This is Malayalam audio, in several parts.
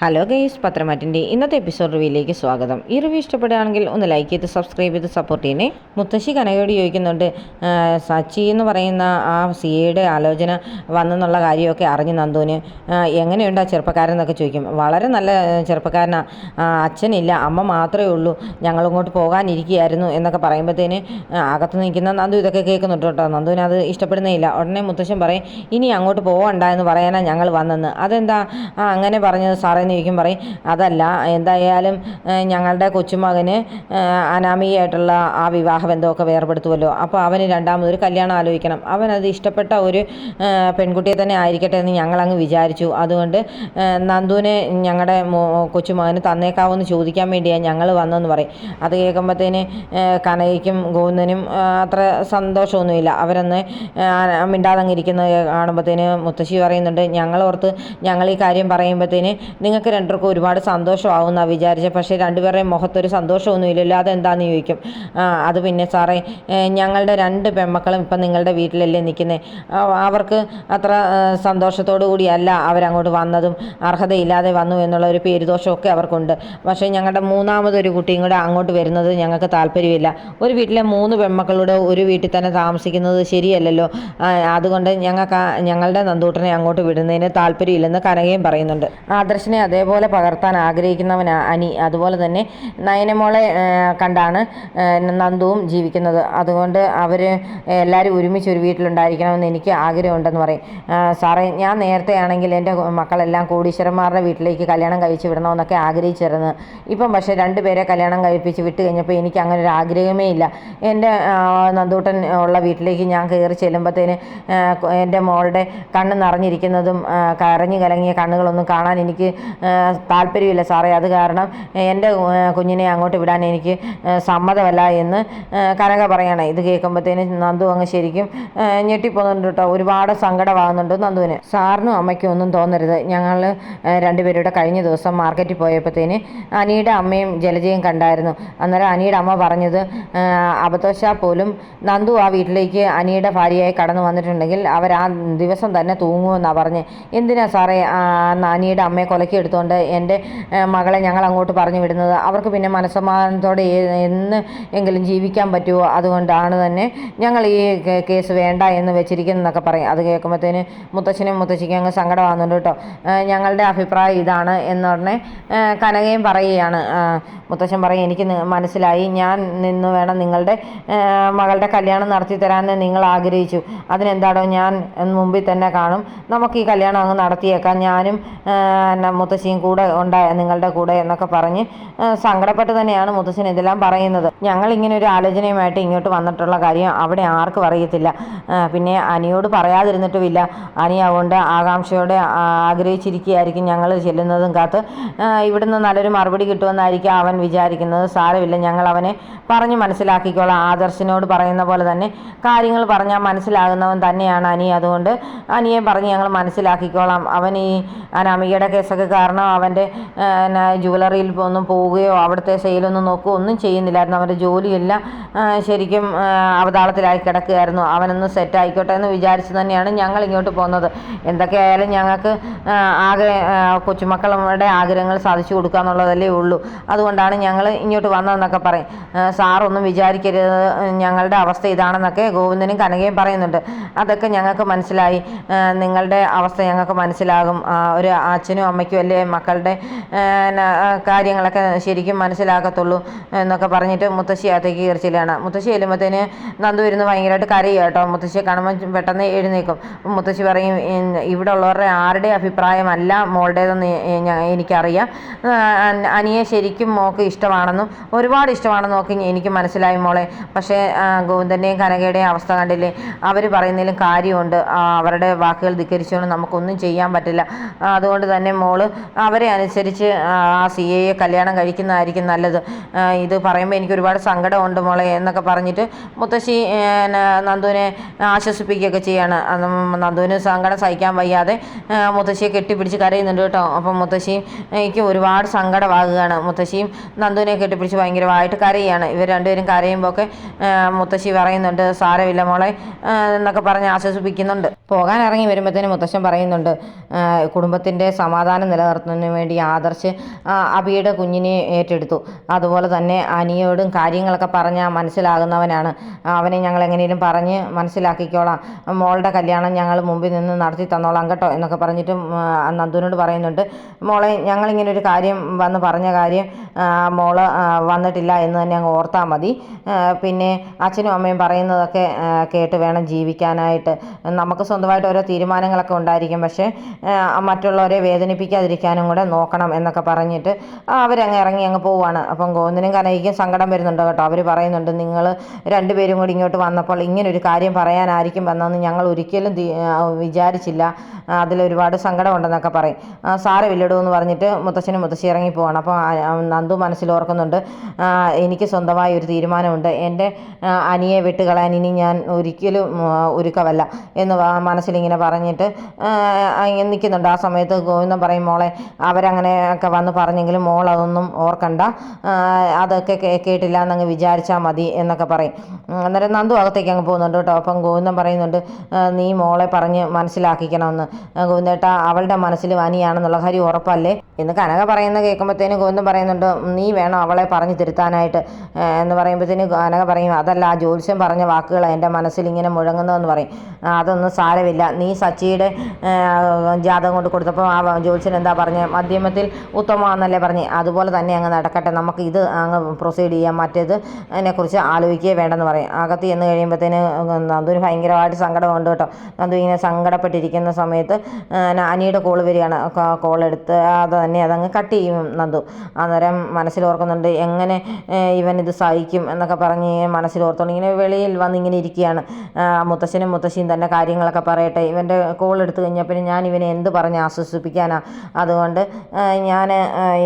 ഹലോ ഗെയ്സ് പത്രമാറ്റിന്റെ ഇന്നത്തെ എപ്പിസോഡ് റിവ്യൂയിലേക്ക് സ്വാഗതം. ഈ റിവ്യൂ ഇഷ്ടപ്പെടുകയാണെങ്കിൽ ഒന്ന് ലൈക്ക് ചെയ്ത് സബ്സ്ക്രൈബ് ചെയ്ത് സപ്പോർട്ട് ചെയ്യണേ. മുത്തശ്ശി കനകയോട് ചോദിക്കുന്നുണ്ട് സച്ചി എന്ന് പറയുന്ന ആ സി എയുടെ ആലോചന വന്നെന്നുള്ള കാര്യമൊക്കെ അറിഞ്ഞു നന്ദുവിന്. "ആ, എങ്ങനെയുണ്ട് ആ ചെറുപ്പക്കാരൻ എന്നൊക്കെ ചോദിക്കും. വളരെ നല്ല ചെറുപ്പക്കാരനാണ് അച്ഛനില്ല അമ്മ മാത്രമേ ഉള്ളൂ. ഞങ്ങളിങ്ങോട്ട് പോകാനിരിക്കുകയായിരുന്നു എന്നൊക്കെ പറയുമ്പോഴത്തേന് അകത്ത് നിൽക്കുന്ന നന്ദു ഇതൊക്കെ കേൾക്കുന്നുണ്ട് കേട്ടോ. നന്ദുവിന് അത് ഇഷ്ടപ്പെടുന്നേ ഇല്ല ഉടനെ മുത്തശ്ശൻ പറയും ഇനി അങ്ങോട്ട് പോകണ്ട എന്ന് പറയാനാണ് ഞങ്ങൾ വന്നെന്ന്. അതെന്താ? അങ്ങനെ പറഞ്ഞത് സാറേ ചോദിക്കും പറയും അതല്ല എന്തായാലും ഞങ്ങളുടെ കൊച്ചുമകന് അനാമികയായിട്ടുള്ള ആ വിവാഹ ബന്ധമൊക്കെ വേർപെടുത്തുമല്ലോ അപ്പോൾ അവന് രണ്ടാമതൊരു കല്യാണം ആലോചിക്കണം. അവനത് ഇഷ്ടപ്പെട്ട ഒരു പെൺകുട്ടിയെ തന്നെ ആയിരിക്കട്ടെ എന്ന് ഞങ്ങളങ്ങ് വിചാരിച്ചു. അതുകൊണ്ട് നന്ദുവിനെ ഞങ്ങളുടെ കൊച്ചുമകന് തന്നേക്കാവെന്ന് ചോദിക്കാൻ വേണ്ടിയാണ് ഞങ്ങൾ വന്നതെന്ന് പറയും. അത് കേൾക്കുമ്പോഴത്തേന് കനകയ്ക്കും ഗോവിന്ദനും അത്ര സന്തോഷമൊന്നുമില്ല. അവരൊന്ന് മിണ്ടാതങ്ങിരിക്കുന്നത് കാണുമ്പോഴത്തേന് മുത്തശ്ശി പറയുന്നുണ്ട് ഞങ്ങളോർത്ത് ഞങ്ങൾ ഈ കാര്യം പറയുമ്പോഴത്തേന് നിങ്ങൾക്ക് രണ്ടുപേർക്കും ഒരുപാട് സന്തോഷമാവുമെന്നാണ് വിചാരിച്ചത് പക്ഷേ രണ്ടുപേരുടെയും മുഖത്തൊരു സന്തോഷമൊന്നും ഇല്ലല്ലോ അതെന്താന്ന് ചോദിക്കും. അത് പിന്നെ സാറേ ഞങ്ങളുടെ രണ്ട് പെൺമക്കളും ഇപ്പം നിങ്ങളുടെ വീട്ടിലല്ലേ നിൽക്കുന്നത് അവർക്ക് അത്ര സന്തോഷത്തോടു കൂടിയല്ല അവരങ്ങോട്ട് വന്നതും അർഹതയില്ലാതെ വന്നു എന്നുള്ള ഒരു പേരുദോഷമൊക്കെ അവർക്കുണ്ട്. പക്ഷേ ഞങ്ങളുടെ മൂന്നാമതൊരു കുട്ടിയും കൂടെ അങ്ങോട്ട് വരുന്നത് ഞങ്ങൾക്ക് താല്പര്യമില്ല. ഒരു വീട്ടിലെ മൂന്ന് പെൺമക്കളുടെ ഒരു വീട്ടിൽ തന്നെ താമസിക്കുന്നത് ശരിയല്ലല്ലോ. അതുകൊണ്ട് ഞങ്ങൾക്ക് ഞങ്ങളുടെ നന്ദൂട്ടനെ അങ്ങോട്ട് വിടുന്നതിന് താല്പര്യമില്ലെന്ന് കനകയും പറയുന്നുണ്ട്. ആദർശനെ അതേപോലെ പകർത്താൻ ആഗ്രഹിക്കുന്നവനാ അനി. അതുപോലെ തന്നെ നയനമോളെ കണ്ടാണ് നന്ദുവും ജീവിക്കുന്നത്. അതുകൊണ്ട് അവർ എല്ലാവരും ഒരുമിച്ച് ഒരു വീട്ടിലുണ്ടായിരിക്കണമെന്ന് എനിക്ക് ആഗ്രഹമുണ്ടെന്ന് പറയും. സാറേ ഞാൻ നേരത്തെ ആണെങ്കിൽ എന്റെ മക്കളെല്ലാം കോടീശ്വരന്മാരുടെ വീട്ടിലേക്ക് കല്യാണം കഴിച്ച് വിടണമെന്നൊക്കെ ആഗ്രഹിച്ചിരുന്നു. ഇപ്പം പക്ഷേ രണ്ടുപേരെ കല്യാണം കഴിപ്പിച്ച് വിട്ട് കഴിഞ്ഞപ്പോൾ എനിക്ക് അങ്ങനെ ഒരു ആഗ്രഹമേ ഇല്ല. എന്റെ നന്ദൂട്ടൻ ഉള്ള വീട്ടിലേക്ക് ഞാൻ കയറി ചെല്ലുമ്പോഴത്തേന് എന്റെ മോളുടെ കണ്ണ് നിറഞ്ഞിരിക്കുന്നതും കരഞ്ഞു കലങ്ങിയ കണ്ണുകളൊന്നും കാണാൻ എനിക്ക് താല്പര്യമില്ല സാറേ. അത് കാരണം എന്റെ കുഞ്ഞിനെ അങ്ങോട്ട് വിടാൻ എനിക്ക് സമ്മതമല്ല എന്ന് കനക പറയണേ. ഇത് കേൾക്കുമ്പോഴത്തേന് നന്ദു അങ്ങ് ശരിക്കും ഞെട്ടിപ്പോകുന്നുണ്ട് കേട്ടോ. ഒരുപാട് സങ്കടമാകുന്നുണ്ട് നന്ദുവിന്. സാറിനും അമ്മയ്ക്കും ഒന്നും തോന്നരുത്. ഞങ്ങൾ രണ്ടുപേരുടെ കഴിഞ്ഞ ദിവസം മാർക്കറ്റിൽ പോയപ്പോഴത്തേന് അനിയുടെ അമ്മയും ജലജയും കണ്ടായിരുന്നു. അന്നേരം അനിയുടെ അമ്മ പറഞ്ഞത് അബദ്ധവശാൽ പോലും നന്ദു ആ വീട്ടിലേക്ക് അനിയുടെ ഭാര്യയായി കടന്നു വന്നിട്ടുണ്ടെങ്കിൽ അവർ ആ ദിവസം തന്നെ തൂങ്ങുമെന്നാണ് പറഞ്ഞ്. എന്തിനാ സാറേ അനിയുടെ അമ്മയെ കൊലക്കി എടുത്തുകൊണ്ട് എന്റെ മകളെ ഞങ്ങൾ അങ്ങോട്ട് പറഞ്ഞു വിടുന്നത്. അവർക്ക് പിന്നെ മനസ്സമാധാനത്തോടെ എന്ന് എങ്കിലും ജീവിക്കാൻ പറ്റുമോ? അതുകൊണ്ടാണ് തന്നെ ഞങ്ങൾ ഈ കേസ് വേണ്ട എന്ന് വെച്ചിരിക്കുന്നതൊക്കെ പറയും. അത് കേൾക്കുമ്പോഴത്തേന് മുത്തച്ഛനും മുത്തശ്ശിക്കും അങ്ങ് സങ്കടമാകുന്നുണ്ട് കേട്ടോ. ഞങ്ങളുടെ അഭിപ്രായം ഇതാണ് എന്ന് പറഞ്ഞ് കനകയും പറയുകയാണ്. മുത്തച്ഛൻ പറയും എനിക്ക് മനസ്സിലായി. ഞാൻ നിന്ന് വേണം നിങ്ങളുടെ മകളുടെ കല്യാണം നടത്തി തരാമെന്ന് നിങ്ങൾ ആഗ്രഹിച്ചു. അതിനെന്താണോ ഞാൻ മുമ്പിൽ തന്നെ കാണും. നമുക്ക് ഈ കല്യാണം അങ്ങ് നടത്തിയേക്കാം. ഞാനും മുത്തശ്ശിയും കൂടെ ഉണ്ടായ നിങ്ങളുടെ കൂടെ എന്നൊക്കെ പറഞ്ഞ് സങ്കടപ്പെട്ട് തന്നെയാണ് മുത്തശ്ശൻ ഇതെല്ലാം പറയുന്നത്. ഞങ്ങൾ ഇങ്ങനെ ഒരു ആലോചനയുമായിട്ട് ഇങ്ങോട്ട് വന്നിട്ടുള്ള കാര്യം അവിടെ ആർക്കും അറിയത്തില്ല. പിന്നെ അനിയോട് പറയാതിരുന്നിട്ടുമില്ല. അനി അതുകൊണ്ട് ആകാംക്ഷയോടെ ആഗ്രഹിച്ചിരിക്കുകയായിരിക്കും ഞങ്ങൾ ചെല്ലുന്നതും കാത്ത്. ഇവിടുന്ന് നല്ലൊരു മറുപടി കിട്ടുമെന്നായിരിക്കും അവൻ വിചാരിക്കുന്നത്. സാരമില്ല ഞങ്ങൾ അവനെ പറഞ്ഞ് മനസ്സിലാക്കിക്കോളാം. ആദർശിനോട് പറയുന്ന പോലെ തന്നെ കാര്യങ്ങൾ പറഞ്ഞാൽ മനസ്സിലാകുന്നവൻ തന്നെയാണ് അനി. അതുകൊണ്ട് അനിയെ പറഞ്ഞ് ഞങ്ങൾ മനസ്സിലാക്കിക്കോളാം. അവൻ ഈ അനാമികയുടെ കേസൊക്കെ കാരണം അവന്റെ ജുവലറിയിൽ ഒന്നും പോവുകയോ അവിടുത്തെ സെയിലൊന്നും നോക്കുകയോ ഒന്നും ചെയ്യുന്നില്ലായിരുന്നു. അവന്റെ ജോലിയെല്ലാം ശരിക്കും അവതാളത്തിലായി കിടക്കുകയായിരുന്നു. അവനൊന്ന് സെറ്റ് ആയിക്കോട്ടെ എന്ന് വിചാരിച്ച് തന്നെയാണ് ഞങ്ങൾ ഇങ്ങോട്ട് പോകുന്നത്. എന്തൊക്കെയായാലും ഞങ്ങൾക്ക് ആകെ കൊച്ചുമക്കളുടെ ആഗ്രഹങ്ങൾ സാധിച്ചു കൊടുക്കുക എന്നുള്ളതല്ലേ ഉള്ളൂ. അതുകൊണ്ടാണ് ഞങ്ങൾ ഇങ്ങോട്ട് വന്നതെന്നൊക്കെ പറയും. സാറൊന്നും വിചാരിക്കരുത്. ഞങ്ങളുടെ അവസ്ഥ ഇതാണെന്നൊക്കെ ഗോവിന്ദനും കനകയും പറയുന്നുണ്ട്. അതൊക്കെ ഞങ്ങൾക്ക് മനസ്സിലായി. നിങ്ങളുടെ അവസ്ഥ ഞങ്ങൾക്ക് മനസ്സിലാകും. ഒരു അച്ഛനും അമ്മയ്ക്കും അല്ലേ മക്കളുടെ കാര്യങ്ങളൊക്കെ ശരിക്കും മനസ്സിലാക്കത്തുള്ളൂ എന്നൊക്കെ പറഞ്ഞിട്ട് മുത്തശ്ശി അകത്തേക്ക് കയറിച്ചില്ലാണ് മുത്തശ്ശി ചെല്ലുമ്പോഴത്തേന് നന്ദു ഇരുന്ന് ഭയങ്കരമായിട്ട് കരയുക കേട്ടോ. മുത്തശ്ശിയെ കാണുമ്പോൾ പെട്ടെന്ന് എഴുന്നേക്കും മുത്തശ്ശി പറയും "ഇൻ- ഇവിടെ ഉള്ളവരുടെ ആരുടെ അഭിപ്രായമല്ല മോളുടേതെന്ന് എനിക്കറിയാം. അനിയെ ശരിക്കും മോക്ക് ഇഷ്ടമാണെന്നും ഒരുപാട് ഇഷ്ടമാണെന്ന് നോക്കി എനിക്ക് മനസ്സിലായി മോളെ. പക്ഷേ ഗോവിന്ദന്റെയും കനകയുടെയും അവസ്ഥ കണ്ടില്ലേ? അവർ പറയുന്നതിലും കാര്യമുണ്ട്. അവരുടെ വാക്കുകൾ ധിക്കരിച്ചുകൊണ്ട് നമുക്കൊന്നും ചെയ്യാൻ പറ്റില്ല. അതുകൊണ്ട് തന്നെ മോൾ അവരെ അനുസരിച്ച് ആ സി എയെ കല്യാണം കഴിക്കുന്നതായിരിക്കും നല്ലത്. ഇത് പറയുമ്പോൾ എനിക്ക് ഒരുപാട് സങ്കടമുണ്ട് മോളെ എന്നൊക്കെ പറഞ്ഞിട്ട് മുത്തശ്ശി നന്ദുവിനെ ആശ്വസിപ്പിക്കുകയൊക്കെ ചെയ്യാണ്. നന്ദുവിന് സങ്കടം സഹിക്കാൻ വയ്യാതെ മുത്തശ്ശിയെ കെട്ടിപ്പിടിച്ച് കരയുന്നുണ്ട് കേട്ടോ. അപ്പം മുത്തശ്ശിയും എനിക്ക് ഒരുപാട് സങ്കടമാകുകയാണ്. മുത്തശ്ശിയും നന്ദുവിനെ കെട്ടിപ്പിടിച്ച് ഭയങ്കരമായിട്ട് കരയുകയാണ്. ഇവർ രണ്ടുപേരും കരയുമ്പോൾ ഒക്കെ മുത്തശ്ശി പറയുന്നുണ്ട് സാരമില്ല മോളെ എന്നൊക്കെ പറഞ്ഞ് ആശ്വസിപ്പിക്കുന്നുണ്ട്. പോകാൻ ഇറങ്ങി വരുമ്പോഴത്തേനും മുത്തശ്ശൻ പറയുന്നുണ്ട് കുടുംബത്തിന്റെ സമാധാനം നിലനിർത്താൻ വളർത്തുന്നതിന് വേണ്ടി ആദർശ് അബിയുടെ കുഞ്ഞിനെ ഏറ്റെടുത്തു. അതുപോലെ തന്നെ അനിയോടും കാര്യങ്ങളൊക്കെ പറഞ്ഞ് മനസ്സിലാകുന്നവനാണ്. അവനെ ഞങ്ങൾ എങ്ങനെയും പറഞ്ഞ് മനസ്സിലാക്കിക്കോളാം. മോളുടെ കല്യാണം ഞങ്ങൾ മുമ്പിൽ നിന്ന് നടത്തി തന്നോളാം കേട്ടോ എന്നൊക്കെ പറഞ്ഞിട്ട് നന്ദുവിനോട് പറയുന്നുണ്ട്. മോളെ ഞങ്ങളിങ്ങനെ ഒരു കാര്യം വന്ന് പറഞ്ഞ കാര്യം മോൾ വന്നിട്ടില്ല എന്ന് തന്നെ അങ്ങ് ഓർത്താൽ മതി. പിന്നെ അച്ഛനും അമ്മയും പറയുന്നതൊക്കെ കേട്ട് വേണം ജീവിക്കാനായിട്ട്. നമുക്ക് സ്വന്തമായിട്ട് ഓരോ തീരുമാനങ്ങളൊക്കെ ഉണ്ടായിരിക്കും. പക്ഷേ മറ്റുള്ളവരെ വേദനിപ്പിക്കാതിരിക്കാനും കൂടെ നോക്കണം എന്നൊക്കെ പറഞ്ഞിട്ട് അവരങ്ങ് ഇറങ്ങി അങ്ങ് പോവുകയാണ് അപ്പം ഗോവിന്ദനും കനയ്ക്കും സങ്കടം വരുന്നുണ്ട് കേട്ടോ. അവർ പറയുന്നുണ്ട് നിങ്ങൾ രണ്ടുപേരും കൂടി ഇങ്ങോട്ട് വന്നപ്പോൾ ഇങ്ങനൊരു കാര്യം പറയാനായിരിക്കും വന്നതെന്ന് ഞങ്ങൾ ഒരിക്കലും വിചാരിച്ചില്ല. അതിലൊരുപാട് സങ്കടമുണ്ടെന്നൊക്കെ പറയും. സാരമില്ലടൂ എന്ന് പറഞ്ഞിട്ട് മുത്തശ്ശനും മുത്തശ്ശി ഇറങ്ങി പോവാണ്. അപ്പോൾ നന്ദു മനസ്സിൽ ഓർക്കുന്നുണ്ട്. എനിക്ക് സ്വന്തമായ ഒരു തീരുമാനമുണ്ട്. എന്റെ അനിയെ വിട്ടുകളയാൻ ഇനി ഞാൻ ഒരിക്കലും ഒരുക്കമല്ല എന്ന് മനസ്സിലിങ്ങനെ പറഞ്ഞിട്ട് നിൽക്കുന്നുണ്ട്. ആ സമയത്ത് ഗോവിന്ദൻ പറയും മോളെ അവരങ്ങനെ ഒക്കെ വന്ന് പറഞ്ഞെങ്കിലും മോൾ അതൊന്നും ഓർക്കണ്ട. അതൊക്കെ കേട്ടില്ല എന്നങ്ങ് വിചാരിച്ചാൽ മതി എന്നൊക്കെ പറയും. അന്നേരം നന്ദു അകത്തേക്ക് അങ്ങ് പോകുന്നുണ്ട് കേട്ടോ. അപ്പം ഗോവിന്ദൻ പറയുന്നുണ്ട് നീ മോളെ പറഞ്ഞ് മനസ്സിലാക്കിക്കണമെന്ന്. ഗോവിന്ദേട്ട അവളുടെ മനസ്സിൽ വനിയാണെന്നുള്ള കാര്യം ഉറപ്പല്ലേ? എന്ന് കനക പറയുന്ന കേൾക്കുമ്പോഴത്തേനും ഗോവിന്ദൻ പറയുന്നുണ്ട് നീ വേണം അവളെ പറഞ്ഞു തിരുത്താനായിട്ട് എന്ന് പറയുമ്പോഴത്തേന് അനക പറയും അതല്ല ആ ജ്യോത്സ്യം പറഞ്ഞ വാക്കുകൾ എന്റെ മനസ്സിൽ ഇങ്ങനെ മുഴങ്ങുന്നതെന്ന് പറയും. അതൊന്നും സാരമില്ല. നീ സച്ചിയുടെ ജാതകം കൊണ്ട് കൊടുത്തപ്പോൾ ആ ജ്യോത്സ്യൻ എന്താ പറഞ്ഞത് മധ്യമത്തിൽ ഉത്തമമാണെന്നല്ലേ പറഞ്ഞ്. അതുപോലെ തന്നെ അങ്ങ് നടക്കട്ടെ. നമുക്ക് ഇത് അങ്ങ് പ്രൊസീഡ് ചെയ്യാം. മറ്റേത് അതിനെക്കുറിച്ച് ആലോചിക്കുകയേ വേണ്ടെന്ന് പറയും. അകത്ത് ചെന്ന് കഴിയുമ്പോഴത്തേന് നന്ദുവിന് ഭയങ്കരമായിട്ട് സങ്കടമുണ്ട് കേട്ടോ. നന്ദു ഇങ്ങനെ സങ്കടപ്പെട്ടിരിക്കുന്ന സമയത്ത് അനിയുടെ കോൾ വരികയാണ്. കോൾ എടുത്ത് അത് തന്നെ അതങ്ങ് കട്ട് ചെയ്യും നന്ദു. അന്നേരം മനസ്സിലോർക്കുന്നുണ്ട്. എങ്ങനെ ഇവൻ ഇത് സഹിക്കും എന്നൊക്കെ പറഞ്ഞ് മനസ്സിലോർത്തോണ്ട് ഇങ്ങനെ വെളിയിൽ വന്ന് ഇങ്ങനെ ഇരിക്കുകയാണ് മുത്തശ്ശനും മുത്തശ്ശിയും തന്നെ കാര്യങ്ങളൊക്കെ പറയട്ടെ. ഇവന്റെ കോൾ എടുത്തു കഴിഞ്ഞാൽ പിന്നെ ഞാൻ ഇവനെ എന്ത് പറഞ്ഞ് ആശ്വസിപ്പിക്കാനാണ് അതുകൊണ്ട് ഞാൻ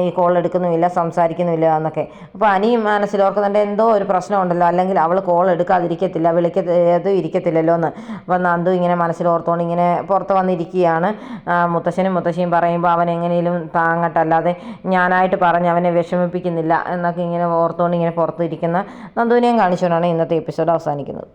ഈ കോൾ എടുക്കുന്നുമില്ല സംസാരിക്കുന്നുമില്ല എന്നൊക്കെ. അപ്പോൾ അനിയും മനസ്സിലോർക്കുന്നുണ്ട് എന്തോ ഒരു പ്രശ്നമുണ്ടല്ലോ. അല്ലെങ്കിൽ അവൾ കോൾ എടുക്കാതിരിക്കത്തില്ല വിളിക്കതും ഇരിക്കത്തില്ലല്ലോ എന്ന്. അപ്പോൾ നന്ദു ഇങ്ങനെ മനസ്സിലോർത്തോണ്ട് ഇങ്ങനെ പുറത്ത് വന്നിരിക്കുകയാണ്. മുത്തശ്ശനും മുത്തശ്ശിയും പറയുമ്പോൾ അവൻ എങ്ങനെയും താങ്ങട്ടല്ലാതെ ഞാനായിട്ട് പറഞ്ഞ് അവനെ വിഷമിപ്പിക്കുന്നില്ല എന്നൊക്കെ ഇങ്ങനെ ഓർത്തുകൊണ്ട് ഇങ്ങനെ പുറത്തിരിക്കുന്ന നന്ദുവിനെയും കാണിച്ചുകൊണ്ടാണ് ഇന്നത്തെ എപ്പിസോഡ് അവസാനിക്കുന്നത്.